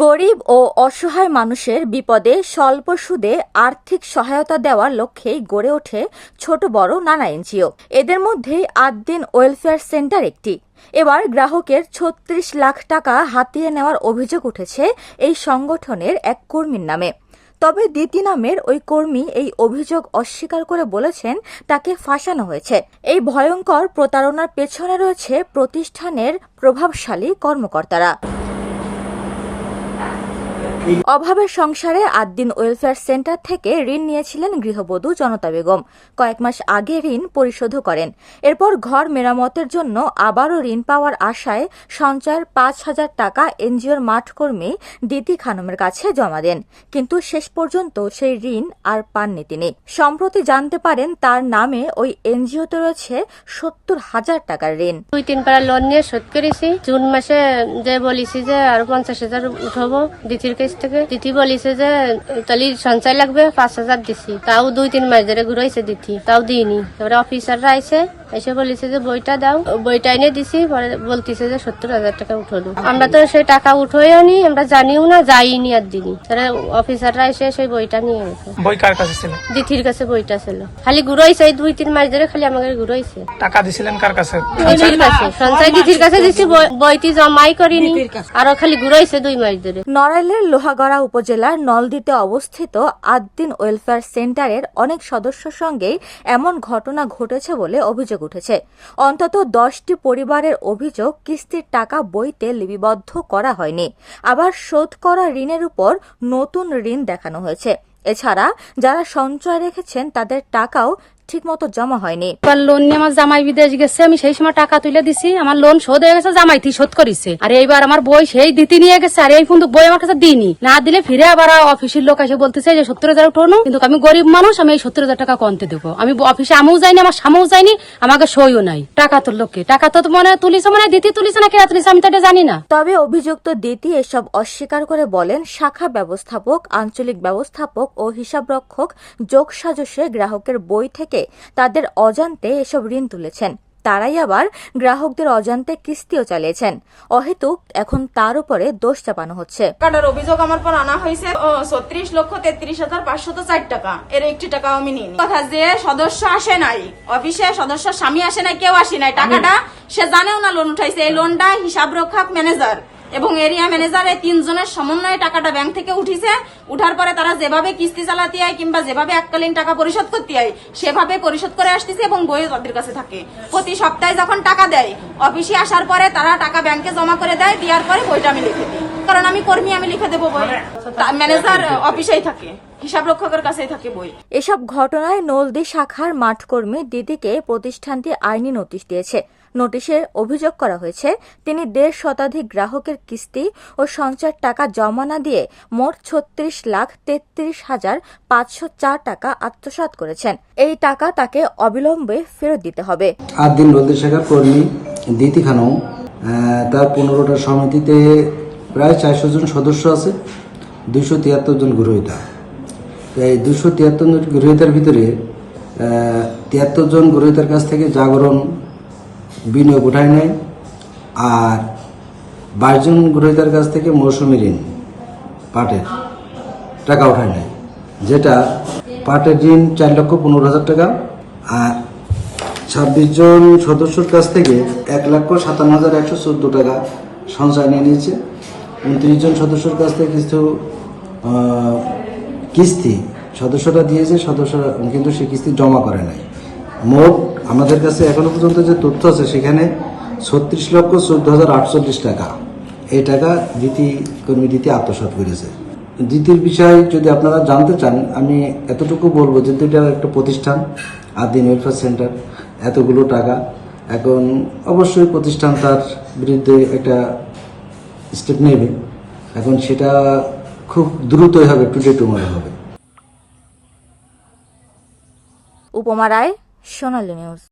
গরিব ও অসহায় মানুষের বিপদে স্বল্প সুদে আর্থিক সহায়তা দেওয়ার লক্ষ্যেই গড়ে ওঠে ছোট বড় নানা এনজিও। এদের মধ্যেই আদ্দিন ওয়েলফেয়ার সেন্টার একটি। এবার গ্রাহকের ছত্রিশ লাখ টাকা হাতিয়ে নেওয়ার অভিযোগ উঠেছে এই সংগঠনের এক কর্মীর নামে। তবে দ্বিতীয় নামের ওই কর্মী এই অভিযোগ অস্বীকার করে বলেছেন তাকে ফাঁসানো হয়েছে। এই ভয়ঙ্কর প্রতারণার পেছনে রয়েছে প্রতিষ্ঠানের প্রভাবশালী কর্মকর্তারা। অভাবের সংসারে আদ্দিন ওয়েলফেয়ার সেন্টার থেকে ঋণ নিয়েছিলেন গৃহবধূ জনতা বেগম। কয়েক মাস আগে ঋণ পরিশোধও করেন। এরপর ঘর মেরামতের জন্য আবারও ঋণ পাওয়ার আশায় সঞ্চয়ের পাঁচ হাজার টাকা এনজিওর মাঠ কর্মী দিতি খানমের কাছে জমা দেন। কিন্তু শেষ পর্যন্ত সেই ঋণ আর পাননি তিনি। সম্প্রতি জানতে পারেন, তার নামে ওই এনজিওতে রয়েছে সত্তর হাজার টাকার ঋণ। দুই তিন পারা লোন নিয়ে শোধ করেছি। জুন মাসে যে বলিছি যে আরও পঞ্চাশ হাজার উঠাবো দিদির কাছ থেকে। দিতি বলিছে যে তাহলে সঞ্চয় লাগবে, পাঁচ হাজার দিছি। তাও দুই, তিন মাস ধরে ঘুরাইছে দিতি তাও দিইনি। এবারে অফিসাররা আইসে এসে বলিছে যে বইটা দাও। বইটা এনে দিছি পরে বলতিছে যে সত্তর হাজার টাকা উঠল আমরা তো সেই টাকা উঠোইও নি আমরা জানিও না যাইনি আর দিনই। তাহলে অফিসাররা এসে সেই বইটা নিয়ে গেছে। বই কার কাছে ছিল? দিদির কাছে বইটা ছিল। খালি ঘুরাইছে এই দুই তিন মাস ধরে খালি আমাকে ঘুরাইছে। টাকা দিছিলেন কার কাছে? দিদির কাছে। সঞ্চয় দিদির কাছে দিছি বই- বইটি জমাই করিনি। আরও খালি ঘুরাইছে দুই মাস ধরে। নড়াইলের লোহাগড়া উপজেলার নলদিতে অবস্থিত আদ্দিন ওয়েলফেয়ার সেন্টারের অনেক সদস্য সঙ্গেই এমন ঘটনা ঘটেছে বলে অভিযোগ উঠেছে অন্তত দশটি পরিবারের অভিযোগ কিস্তির টাকা বইতে লিপিবদ্ধ করা হয়নি। আবার শোধ করা ঋণের উপর নতুন ঋণ দেখানো হয়েছে। এছাড়া যারা সঞ্চয় রেখেছেন তাদের টাকাও ঠিকমতো জমা হয়নি। এবার লোন নিয়ে আমার জামাই বিদেশ গেছে আমি সেই সময় টাকা তুলে দিছি আমার লোন শোধ হয়ে গেছে জামাই তুই শোধ করিছে। আর এইবার আমার বই সেই দিতে নিয়ে গেছে আর এই কিন্তু বই আমার কাছে দিইনি। না দিলে ফিরে আবার অফিসের লোক এসে বলতেছে যে সত্তর হাজার উঠোনো কিন্তু আমি গরিব মানুষ আমি এই সত্তর হাজার টাকা কমতে দেবো? আমি অফিসে আমিও যাইনি আমার সামও যাইনি আমাকে সইও নাই। টাকা তোর লোককে টাকা তো মনে তুলিছে মানে দিতে তুলিছে না কেনা তুলিছে আমি তো এটা জানি না। তবে অভিযুক্ত দিতি এসব অস্বীকার করে বলেন শাখা ব্যবস্থাপক আঞ্চলিক ব্যবস্থাপক ও হিসাবরক্ষক যোগ যোগসাজশে গ্রাহকের বই থেকে তাদের অজান্তে এসব ঋণ তুলেছেন। তারাই আবার গ্রাহকদের অজান্তে কিস্তিও চালিয়েছেন। অহেতুক এখন তার উপরে দোষ চাপানো হচ্ছে। টাকাটার অভিযোগ আমার পর আনা হয়েছে। ছত্রিশ লক্ষ তেত্রিশ হাজার পাঁচশত চার টাকা। এর একটি টাকাও আমি নিইনি। কথা যে সদস্য আসে নাই অফিসে সদস্য স্বামী আসে নাই কেউ আসে নাই। টাকাটা সে জানেও না লোন উঠাইছে। এই লোনটা হিসাব রক্ষক ম্যানেজার। এবং এরিয়া ম্যানেজার তিনজনের সমন্বয়ে টাকাটা ব্যাংক থেকে উঠিছে। উঠার পরে তারা যেভাবে কিস্তি চালাতে হয় কিংবা যেভাবে এককালীন টাকা পরিশোধ করতে হয় সেভাবে পরিশোধ করে আসতেছে এবং বই তাদের কাছে থাকে। প্রতি সপ্তাহে যখন টাকা দেয়, অফিসে আসার পরে তারা টাকা ব্যাংকে জমা করে দেয়, দেওয়ার পরে বইটা আমি লিখে দিই। কারণ আমি কর্মী, আমি লিখে দেবো বই। ম্যানেজার অফিসেই থাকে কাছেই থাকে বই। এসব ঘটনায় নলদি শাখার মাঠকর্মী দিদিকে প্রতিষ্ঠানটি আইনি নোটিশ দিয়েছে। নোটিশে অভিযোগ করা হয়েছে, তিনি দেড় শতাধিক গ্রাহকের কিস্তি ও সঞ্চয়ের টাকা জমা না দিয়ে মোট ছত্রিশ লাখ তেত্রিশ হাজার পাঁচশো চার টাকা আত্মসাৎ করেছেন। এই টাকা তাকে অবিলম্বে ফেরত দিতে হবে। আট দিন নদী শাখার কর্মী দিতি তার পনেরোটা সমিতিতে প্রায় চারশো জন সদস্য আছে দুশো তিয়াত্তর জন গ্রহীতা। এই দুশো তিয়াত্তর জন গ্রহীতার ভিতরে তিয়াত্তর জন গ্রহীতার কাছ থেকে জাগরণ বিনিয়োগ উঠায় নেয় আর বাইশ জন গ্রহীতার কাছ থেকে মৌসুমি ঋণ, পাটের, টাকা উঠায় নেয় যেটা পাটের ঋণ চার লক্ষ পনেরো হাজার টাকা, আর ছাব্বিশ জন সদস্যর কাছ থেকে এক লক্ষ সাতান্ন হাজার একশো চোদ্দ টাকা সঞ্চয় নিয়ে নিয়েছে। উনত্রিশ জন সদস্যর কাছ থেকে কিছু কিস্তি সদস্যরা দিয়েছে, সদস্যরা কিন্তু সে কিস্তি জমা করে নাই। মোট আমাদের কাছে এখনও পর্যন্ত যে তথ্য আছে সেখানে ছত্রিশ লক্ষ চোদ্দ হাজার আটচল্লিশ টাকা। এই টাকা দ্বিতি কর্মী দ্বিতীয় আত্মসাৎ করেছে। দ্বিতীয় বিষয় যদি আপনারা জানতে চান, আমি এতটুকু বলব যে এটা একটা প্রতিষ্ঠান আদিন ওয়েলফেয়ার সেন্টার এতগুলো টাকা। এখন অবশ্যই প্রতিষ্ঠান তার বিরুদ্ধে একটা স্টেপ নেবে। এখন সেটা খুব দ্রুতই হবে টুডে টুমোরো হবে। উপমা রায় সোনালী নিউজ